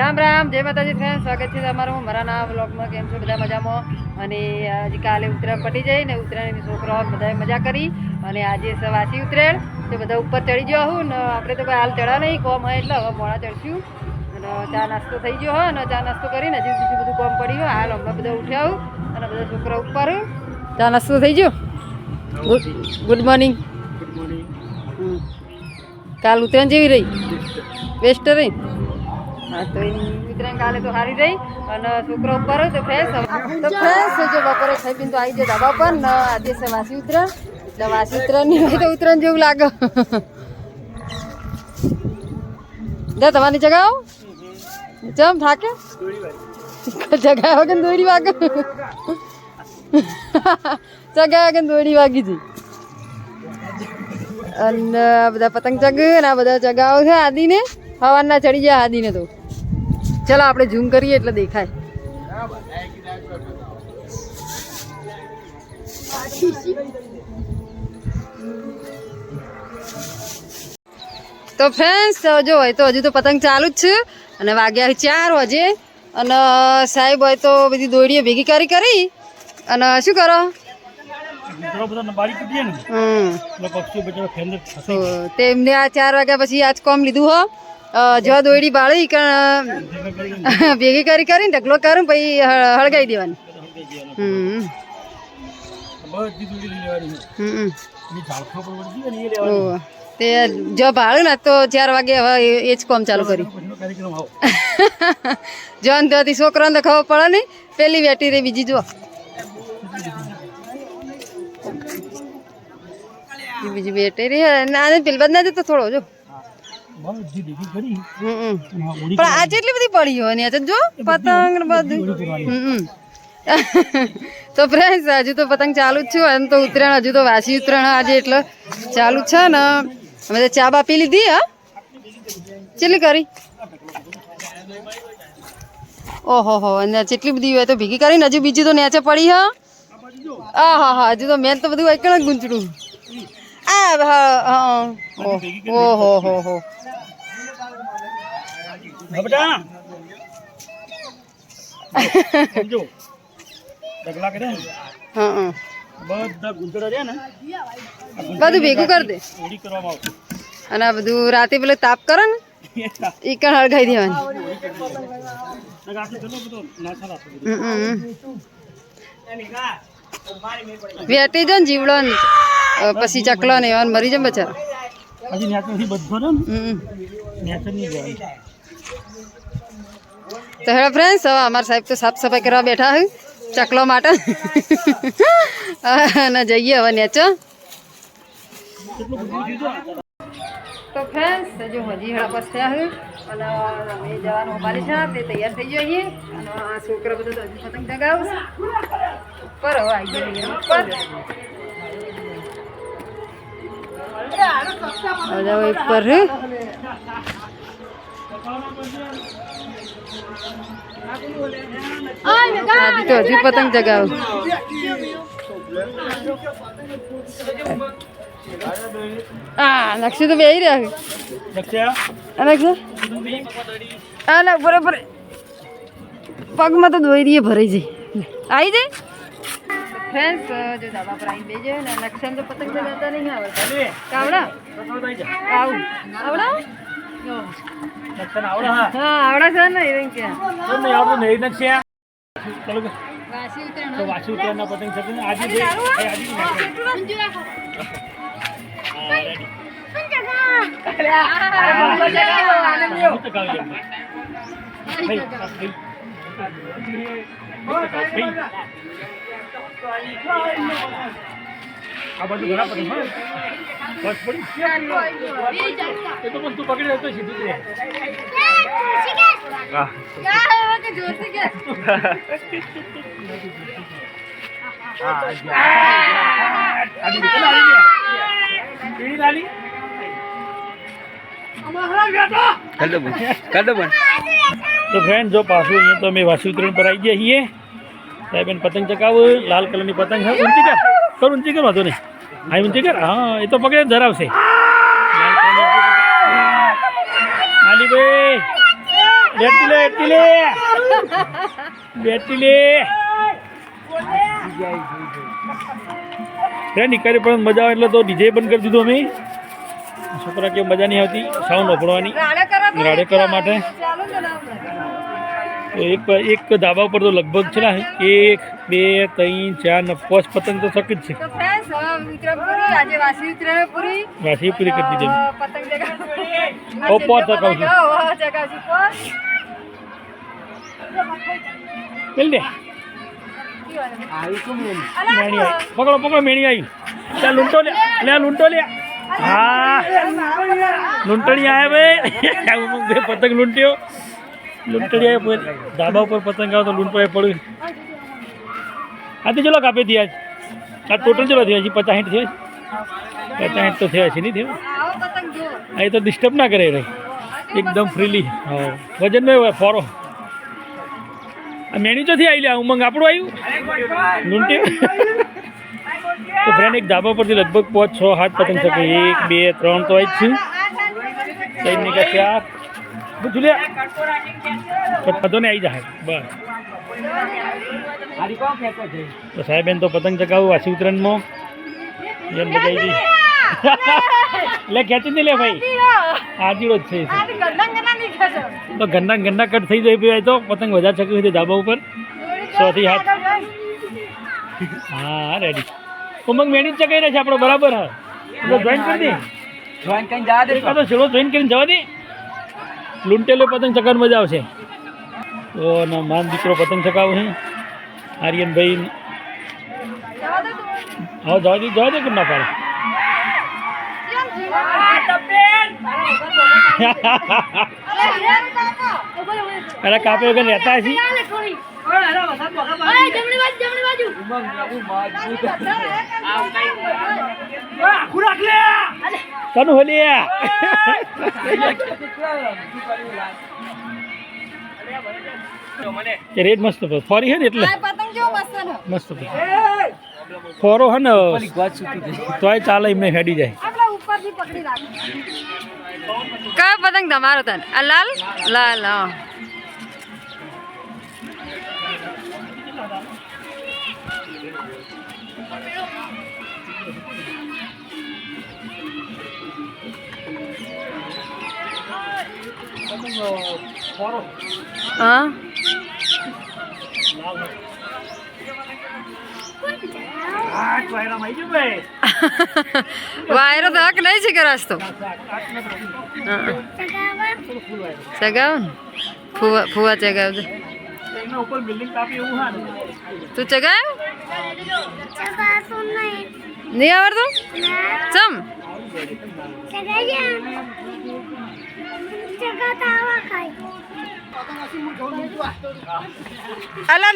રામ રામ જય માતાજી ફ્રેન્ડ સ્વાગત છે તમારું મારા નામ બ્લોગમાં કેમ છો? બધા મજામાં? અને હજી કાલે ઉત્તરાયણ પટી જાય ને ઉત્તરાયણની છોકરાઓ બધાએ મજા કરી. અને આજે વાસી ઉત્તરાયણ તો બધા ઉપર ચડી ગયો હું. ને આપણે તો કોઈ હાલ ચડા નહીં કોમ હોય એટલે હવે મોડા ચડશું. અને ચા નાસ્તો થઈ ગયો હોય અને ચા નાસ્તો કરીને હજી બીજું બધું કોમ પડ્યું હોય. હાલ હમણાં બધા ઉઠ્યા હું. અને બધા છોકરા ઉપર ચા નાસ્તો થઈ ગયો? Good good morning. કાલ ઉત્તરાયણ જેવી રહી? બેસ્ટ રહી? તો ઉત્તરાયણ કાલે તો સારી રહી અને છોકરો ઉપર તો ફ્રેશ તો બપોરે પીને તો આવી જાય ધાબા પર ને, આજે છે વાસી ઉત્તરાયણ એટલે હોય તો ઉતરણ જેવું લાગે. જા, તમારી જગાઓ ચમ થાકે? જગા વગર દોડી વાગે. જગા વગર દોડી વાગી હતી અને બધા પતંગ ચગ આ બધા ચગાવો છે આદિને. હવાના ચડી જાય આદિને તો. ચલો આપણે ઝૂમ કરીએ એટલે દેખાય. તો ફ્રેન્ડ્સ જો હોય તો હજુ તો પતંગ ચાલુ જ છે અને વાગ્યા ચાર વાજે અને સાહેબ હોય તો બધી દોડીએ ભેગી કરી કરી. અને શું કરો? તેમને આ ચાર વાગ્યા પછી આજ કોમ લીધું હો. જો દોયડી બાળી કણ ભેગી કરી કરીને ઢગલો કરું પછી હળગાવી દેવાની. હમ. તે જો ભાળ્યું ને તો ચાર વાગે હવે એ- જ કોમ ચાલુ કર્યું. જો અંદરથી છોકરાને તો ખબર પડે નહીં, પેલી વેટી રે બીજી જો. બીજી બેટી રે ના, પેલી બાદ ના જતો થોડો જો. આ પણ આજે એટલી બધી પડી હોય ને જો પતંગ બધું. તો ફ્રેન્ડ હજુ તો પતંગ ચાલુ જ છે એમ તો ઉત્તરાયણ હજુ તો વાસી ઉત્તરાયણ આજે એટલે ચાલુ છે ને. અમે તો ચા બા પી લીધી હા. ચેટલી કરી? ઓહો હો અને જેટલી બધી હોય તો ભેગી કરીને હજુ બીજી તો નેચે પડી હા. આ હા હા હજુ તો મેં તો બધું એકણ ગુંચડું. આ હા હા. ઓહો હો હા. બેટા. સમજો. ડગલા હા બધા ગુંજડા રહ્યા ને બધું ભેગું કરી દે. ઓળી કરવામાં આવશે. અને આ બધું રાતે પેલો તાપ કરો ને એ કણ હળગાઈ દેવાની. વેટી જો ને જીવડો ને પછી ચકલો ને એવા મરી જાય બચારા. હજી નેચર બધો ને. નેચર નહીં જવાનું. તો હેડો ફ્રેન્ડ્સ હવે અમારા સાહેબ તો સાફ સફાઈ કરવા બેઠા હોય ચકલો માટે અને જઈએ હવે નેચો તો ફ્રેન્ડ્સ હજુ હજી હળપસ થયા હોય અને અમે જવાનું ઉપાડી છે તે તૈયાર થઈ જઈએ અને આ છોકરો બધો તો હજી પતંગ ચગાવશે ઉપર હવે આવી જઈએ ઉપર હવે જાઓ ઉપર હે આદિ તો હજી પતંગ જગાવ આ નક્ષી તો બેહી રહ્યા છે. લક્ષ્યા આ નક્ષી આ ના બરાબર. પગમાં તો દોરીએ ભરાઈ જાય. આવી જાય? ફ્રેન્ડ્સ જો ધાબા પર આવીને બેજો ને નક્ષાને તો પતંગ ચગાવતા નહીં આવડતા. કાવડા આવું આવડા? લક્ષ્યા આવડે હા? હા આવડા છે ને એ કે કેમ નહીં આવડતું નહીં લક્ષ્યા ચાલો તો વાસી ઉતરાયણના પતંગ ચગે આજે બે એ આજે આ બાજુ ઘણા હોય. બસ પડી. એ તો પણ તું પકડી રાખતો સીધું જ. તો ફ્રેન્ડ જો પાછું અહીંયા તો અમે વાસી ઉતરણ પર આવી ગયા છીએ સાહેબ પતંગ ચકાવું લાલ કલરની પતંગ ઊંચી કર ઊંચી કર વાંધો નહીં ઊંચી કર હા? એ તો પકડે ધરાવશે. આલીભાઈ બેટી લે બેટી લે. બેટી લે. રે નીકળી પણ મજા આવે એટલે તો ડીજે બંધ કરી દીધું અમે. છોકરા કે મજા નહીં આવતી? સાઉન્ડ ઓપડવાની રાડે કરવા માટે. એક એક ધાબા ઉપર તો લગભગ છે ને એક બે ત્રણ ચાર ને પાંચ પતંગ તો શક જ છે. વાસી પૂરી કરી દીધી. ઓ, ચગાવશું. ચગાવશું દે. પકડો પકડો મેણી આવી ત્યાં લૂંટો લે. લે લૂંટો લે. હા. લૂંટણી આવે. ભાઈ પતંગ લૂંટ્યો. પછી ધાબા ઉપર પતંગ આવે તો લૂંટો પડ્યું. આથી ચલો કાપી દે આજ આ ટોટલ ચલો થયા છે? પચાસ સાઠ થયા છે? પચાસ સાઠ તો થયા છે, નહીં થયા? એ તો ડિસ્ટર્બ ના કરે રહી એકદમ ફ્રીલી હા. વજન નહીં હોય, ફોરો. મેણી ચોથી આવી લે ઉમંગ આપણું આવ્યું લૂંટી. તો ફ્રેન્ડ એક ધાબા પરથી લગભગ પાંચ, છ હાથ પતંગ શકે. એક, બે, ત્રણ તો આવી જ છે ત્રણની ચાર બધું લે. બધો ને આવી જાય બસ. તો સાહેબ એમ તો પતંગ ચગાવું વાસી ઉત્તરાયણમાં જેમ મજા ગઈ. લે ખેંચી નહીં લે ભાઈ. આજીડો જ છે તો ગંદા ગંદા કટ થઈ જાય ભાઈ તો. પતંગ વધારે ચક્યું હતી ધાબા ઉપર. સો થી હાથ. હા રેડી ઉમંગ મેડી જ ચકાઈ રહે છે આપણો બરાબર? હા. જોઈન કરી દે. જોઈન કરીને જવા દે તો. છેલ્લો જોઈન કરીને જવા દે. લૂંટેલો પતંગ ચકાવવાની મજા આવશે. તો માન દીકરો પતંગ ચકાવું છે. આર્યનભાઈ. હા જવા દે જવા દે કે ના પાડે? અરે કાપે વગર રહેતા હશે? તને હોલી કે રેડ મસ્ત ફરી ફોરી હે ને એટલે? મસ્ત. ફોરો હે ને તોય ચાલે એમને હેડી જાય. આપણે ઉપરથી પકડી રાખો. કયો પતંગ તમારો તન? આ લાલ? લાલ હા. હા? વાયરો તો હક નહીં છે કે રસ્તો ચગાવ ફુવા ફુવા ચગાવજે. એના ઉપર બિલ્ડિંગ કાપી એવું હા ને. તું ચગાવ નહીં આવડતું? ચમ. અલા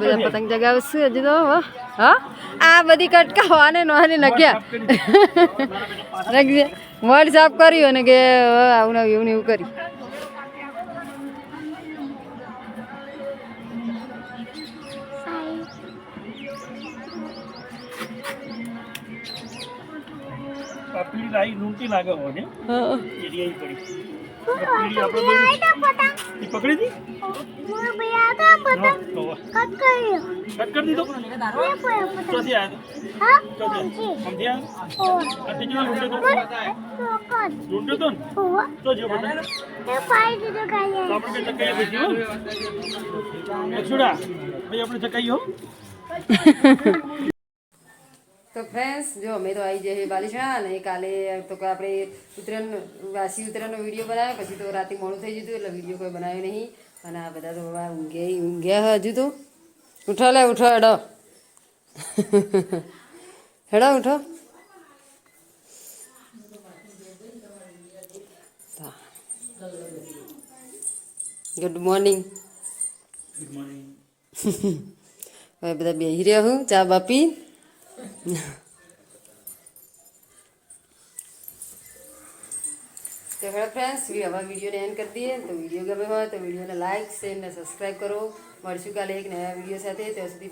બધા પતંગ જગાવશું હજુ તો હો. આ બધી કટકાઓ આને નો આને નખ્યા રાખજે. સાફ કર્યું અને કે આવું ને એવું ને એવું કર્યું. આ રાઈ લૂંટી લાગે હોય ને? હા. પડી. પકડી. કટ કરી દીધો ચોથી સમજ્યા ટીચર તો લૂંટ્યો તો તો જો તો આપણે કઈ ચકાઈએ પછી અક્ષુડા ભાઈ આપણે ચકાઈએ હો. તો ફ્રેન્ડ્સ જો અમે તો આવી જઈએ બાલિશા અને કાલે તો કે આપણે ઉત્તરાયણ વાસી ઉત્તરાયણનો વીડિયો બનાવ્યો પછી તો રાતે મોડું થઈ જતું એટલે વીડિયો કોઈ બનાવ્યો નહીં. અને આ બધા તો હવે ઊંઘ્યા ઊંઘ્યા હજુ તો. ઉઠો લે ઉઠો હેડો. હેડો ઉઠો. ગુડ મોર્નિંગ ગુડ મોર્નિંગ હવે બધા બેહી રહ્યા હું ચા બાપી. તો હેલો ફ્રેન્ડ્સ હવે વિડીયોને એન્ડ કરી દઈએ. તો વીડિયો ગમે હોય તો વિડીયોને લાઇક શેર ને સબસ્ક્રાઈબ કરો. મળશું કાલે એક નવા વીડિયો સાથે. ત્યાં સુધી